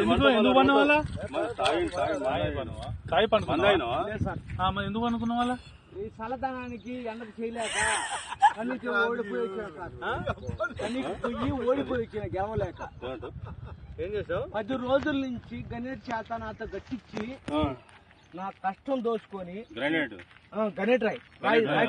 ఎందుకు ఎందుకు పడిన వాళ్ళ తాగి కాయ పండుకున్నా ఎందుకు పండుకున్న వాళ్ళ ఈ చల్లదనానికి ఎండకు చేయలేక కన్నీటి ఓడిపోయి వచ్చాను సార్ పొయ్యి ఓడిపోయి వచ్చిన గెలవలేక ఏం చేసావు పది రోజుల నుంచి గణేట్ చేత నాతో గట్టించి నా కష్టం దోచుకొని గ్రనేట్ ఆ, గణేట్ రాయ్ రాయ్ రాయ్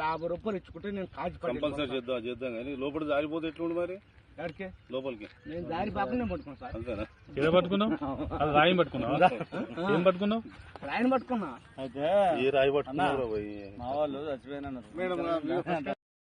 యాభై రూపాయలు ఇచ్చుకుంటే నేను కాజీ కంపల్సరీ చేద్దాం చేద్దాం కానీ లోపల జారిపోతే ఎట్లుండి మరి? ఎక్కడికి లోపలికి. నేను దారి పాప నేను పట్టుకున్నా సార్. అంతేనా? ఏదో పట్టుకున్నావు? అది రాయం పట్టుకున్నావు? ఏం పట్టుకున్నావు? ఆయన పట్టుకున్నా. అయితే ఏ రాయి పట్టుకున్నావు మా వాళ్ళు చచ్చిపోయినా